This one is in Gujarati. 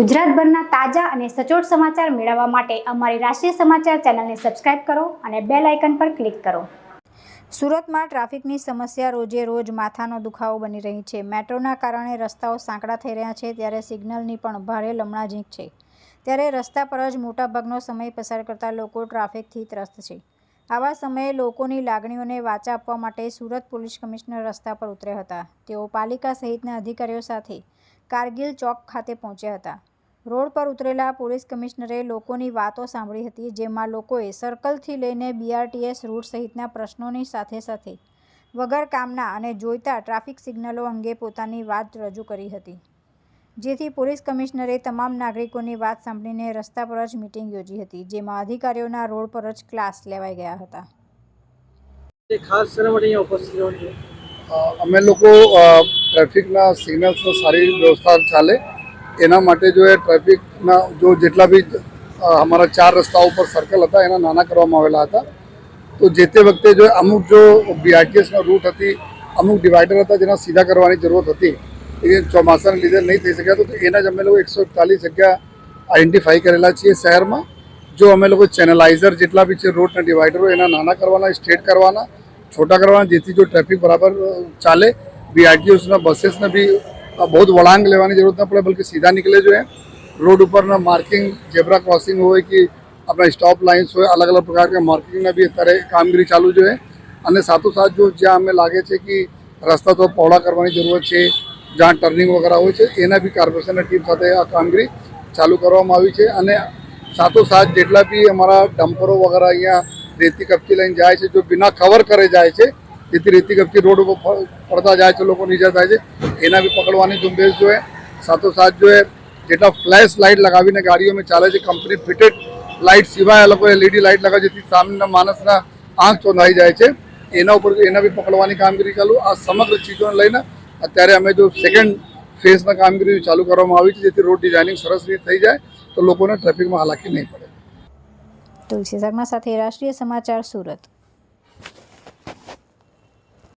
ગુજરાતભરના તાજા અને સચોટ સમાચાર મેળવવા માટે અમારી રાષ્ટ્રીય સમાચાર ચેનલને સબસ્ક્રાઇબ કરો અને બેલ આઇકન પર ક્લિક કરો. સુરતમાં ટ્રાફિકની સમસ્યા રોજે રોજ માથાનો દુખાવો બની રહી છે. મેટ્રોના કારણે રસ્તાઓ સાંકડા થઈ રહ્યા છે ત્યારે સિગ્નલની પણ ભારે લમણાઝીંક છે. ત્યારે રસ્તા પર જ મોટાભાગનો સમય પસાર કરતા લોકો ટ્રાફિકથી ત્રસ્ત છે. આવા સમયે લોકોની લાગણીઓને વાચા આપવા માટે સુરત પોલીસ કમિશનર રસ્તા પર ઉતર્યા હતા. તેઓ પાલિકા સહિતના અધિકારીઓ સાથે કારગિલ ચોક ખાતે પહોંચ્યા હતા. રોડ પર ઉતરેલા પોલીસ કમિશનરે લોકોની વાતો સાંભળી હતી જેમાં લોકોએ સર્કલથી લઈને બીઆરટીએસ રૂટ સહિતના પ્રશ્નોની સાથે સાથે વગર કામના અને જોઈતા ટ્રાફિક સિગ્નલો અંગે પોતાની વાત રજૂ કરી હતી. જેથી પોલીસ કમિશનરે તમામ નાગરિકોની વાત સાંભળીને રસ્તા પર જ મિટિંગ યોજી હતી જેમાં અધિકારીઓના રોડ પર જ ક્લાસ લેવાઈ ગયા હતા. ખાસ અમે લોકો ટ્રાફિકના સિગ્નલ્સનો સારી વ્યવસ્થા ચાલે. એના માટે જો એ ટ્રાફિકના જો જેટલા બી અમારા ચાર રસ્તાઓ ઉપર સર્કલ હતા, એના નાના કરવામાં આવેલા હતા. તો જે તે વખતે જો અમુક જો બીઆરટીએસનો રૂટ હતી, અમુક ડિવાઈડર હતા જેના સીધા કરવાની જરૂરત હતી, એ ચોમાસાને લીધે નહીં થઈ શક્યા, તો એના જ અમે લોકો એકસો ચાલીસ જગ્યા આઈડેન્ટિફાઈ કરેલા છીએ શહેરમાં. જો અમે લોકો ચેનલાઇઝર જેટલા બી છે રોડના ડિવાઈડરો એના નાના કરવાના સ્ટ્રેટ કરવાના, છોટા કરવાના, જેથી જો ટ્રાફિક બરાબર ચાલે બીઆરટીઓસના બસીસને બી બહુ વળાંક લેવાની જરૂરત ન પડે, બલકે સીધા નીકળે જોઈએ રોડ ઉપરના માર્કિંગ, ઝેબ્રા ક્રોસિંગ હોય કે આપણા સ્ટોપ લાઇન્સ હોય, અલગ અલગ પ્રકારના માર્કિંગના બી અત્યારે કામગીરી ચાલુ જોઈએ અને સાથોસાથ જો જ્યાં અમે લાગે છે કે રસ્તા તો પહોળા કરવાની જરૂરત છે, જ્યાં ટર્નિંગ વગેરે હોય છે, એના બી કોર્પોરેશનની ટીમ સાથે આ કામગીરી ચાલુ કરવામાં આવી છે. અને સાથોસાથ જેટલા બી અમારા ડમ્પરો વગેરે અહીંયા રેતી કપચી લઈને જાય છે, જો બિના કવર કરે જાય છે જેથી રેતી કપચી રોડ ઉપર પડતા જાય છે લોકો નીચે થાય છે. એના બી પકડવાની ઝુંબેશ જોઈએ. સાથોસાથ જોઈએ, જેટલા ફ્લેશ લાઇટ લગાવીને ગાડીઓમાં ચાલે છે, કંપની ફિટેડ લાઇટ સિવાય આ લોકો એલઈડી લાઇટ લગાવે, જેથી સામેના માણસના આંખ ચોંધાઈ જાય છે. એના ઉપર એના બી પકડવાની કામગીરી ચાલુ. આ સમગ્ર ચીજોને લઈને અત્યારે અમે જો સેકન્ડ ફેઝના કામગીરી ચાલુ કરવામાં આવી છે, જેથી રોડ ડિઝાઇનિંગ સરસ રીતે થઈ જાય, તો લોકોને ટ્રાફિકમાં હાલાકી નહીં પડે. તુલસી શર્મા સાથે રાષ્ટ્રીય સમાચાર સુરત.